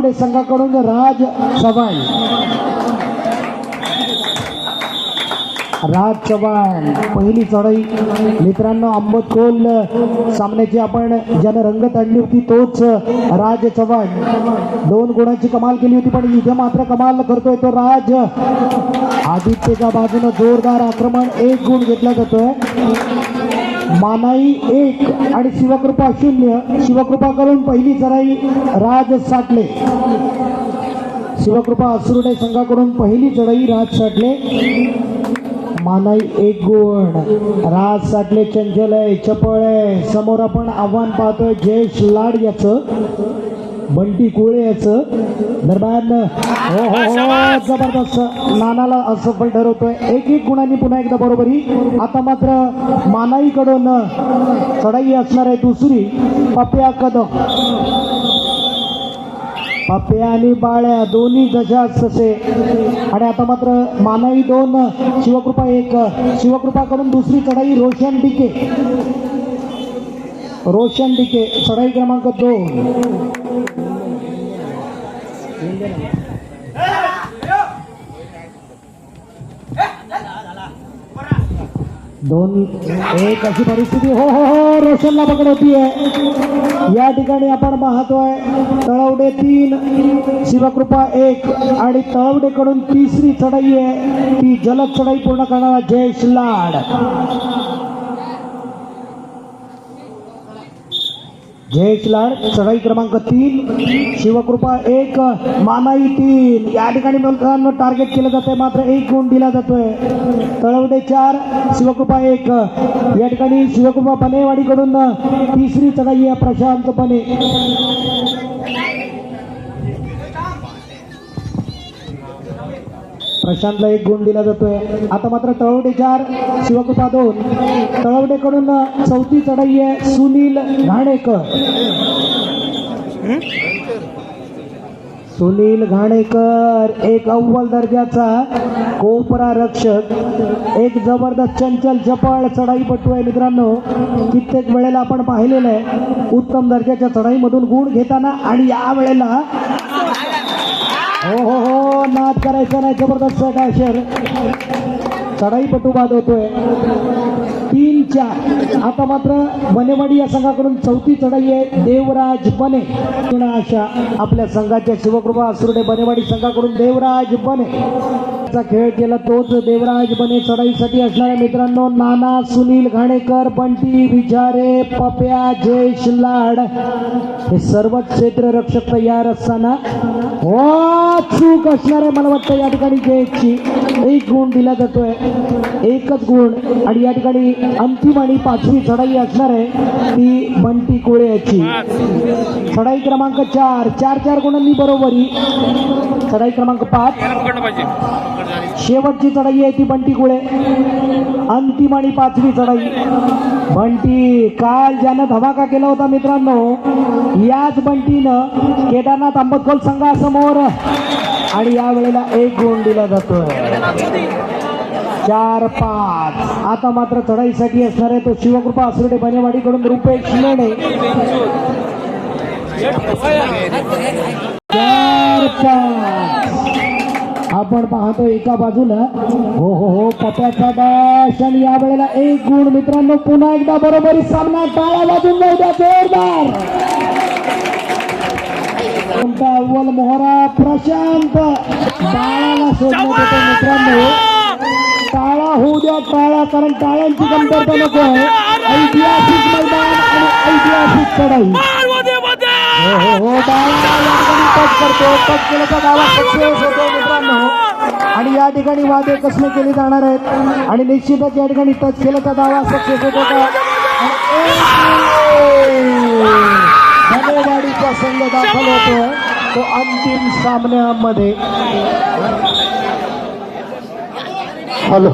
तावडे संघाकडून राज चव्हाण. राज चव्हाण पहिली चढाई. मित्रांनो आंबत कोल सामन्याची आपण ज्यानं रंगत आणली होती तोच राज चव्हाण. दोन गुणांची कमाल केली होती पण इथे मात्र कमाल करतोय तो राज. आदित्यच्या बाजूनं जोरदार आक्रमण एक गुण घेतला जातोय. मानाई एक आणि शिवकृपा शून्य. शिवकृपा करून पहिली चढाई राज साठले. शिवकृपा असुरडे संघाकडून पहिली चढाई राज साठले. मानाई एक गुण. राज साठले चंचल आहे चपळ. आहे समोर आपण आव्हान पाहतोय जयेश लाड याचं. बंटी कुळे याचं दरम्यान हो हो हो जबरदस्त. नानाला असफल ठरवतोय. एक एक गुणांनी पुन्हा एकदा बरोबरी. आता मात्र मानाईकडून चढाई असणार आहे दुसरी. पप्या कदम. पप्या आणि बाळ्या दोन्ही गजात तसे आणि आता मात्र मानाई दोन शिवकृपा एक. शिवकृपाकडून दुसरी चढाई रोशन डिके रोशन डिके चढाई क्रमांक दोन. दोन एक अशी परिस्थिती. हो हो हो, हो रोशनला पकडवती आहे. या ठिकाणी आपण पाहतोय तळवडे तीन शिवकृपा एक आणि तळवडेकडून तिसरी चढाई आहे. ती जलद चढाई पूर्ण करणारा जयेश लाड. जयेश लाड चढाई क्रमांक तीन शिवकृपा एक मानाई तीन. या ठिकाणी मुलांना टार्गेट केलं जातंय मात्र एक गुण दिला जातोय. तळवडे चार शिवकृपा एक. या ठिकाणी शिवकृपा पनेवाडीकडून तिसरी चढाई आहे प्रशांतपणे प्रशांतला एक गुण दिला जातोय. आता मात्र तळवडे चार शिवकृपा दोन तळवडेकडून चौथी चढाई आहे सुनील घाणेकर. सुनील घाणेकर एक अव्वल दर्जाचा कोपरा रक्षक एक जबरदस्त चंचल चपळ चढाईपटू आहे मित्रांनो. कित्येक वेळेला आपण पाहिलेलं आहे उत्तम दर्जाच्या चढाईमधून गुण घेताना आणि या वेळेला हो हो हो. नाद करायचा नाही जबरदस्त डॅशर चढाईपटू बाद होतोय. तीन चार. आता मात्र बनेवाडी या संघाकडून चौथी चढाई आहे. देवराज बने. पुन्हा अशा आपल्या संघाच्या शिवकृपा असुरडे बनेवाडी संघाकडून देवराज बने. चा खेळ केला तोच देवराज बने चढाईसाठी असणाऱ्या मित्रांनो नाना सुनील घाणेकर बंटी विचारे पप्या जयेश लाड. हे सर्वच क्षेत्ररक्षक तयार असताना हो चूक असणार आहे मला वाटतं या ठिकाणी जयेशची. एक गुण दिला जातोय. एकच गुण आणि या ठिकाणी अंतिम आणि पाचवी चढाई असणार आहे ती बंटी कोळे याची चढाई क्रमांक चार. चार चार गुणांनी बरोबरी. चढाई क्रमांक पाच. शेवटची चढाई आहे ती बंटी कुळे. अंतिम आणि पाचवी चढाई. बंटी काल ज्यानं धमाका केला होता मित्रांनो याच बंटीनं केदारनाथ आंबतखोल संघासमोर आणि या वेळेला एक गुण दिला जातोय. चार पाच. आता मात्र चढाईसाठी असणार आहे तो शिवकृपा असुर्डे बनेवाडीकडून रुपेश लेणे चार पाच. आपण पाहतो एका बाजूला. हो हो हो पप्याचा डॅश आणि या वेळेला एक गुण मित्रांनो पुन्हा एकदा बरोबरी सामना टाळा वाजून जाऊ द्या जोरदार. कोणता अव्वल मोहरा? प्रशांत. टाळाला सोडण्यात येतो मित्रांनो. टाळा होऊ द्या टाळा कारण टाळ्यांची कमतरता नको आहे. ऐतिहासिक मैदान आणि ऐतिहासिक चढाई. आणि या ठिकाणी वादे कसले केले जाणार आहेत? आणि निश्चितच या ठिकाणी टच केल्याचा दावा सक्सेस होतो का? धनेवाडीचा संघ दाखल होतो तो अंतिम सामन्यामध्ये हॅलो!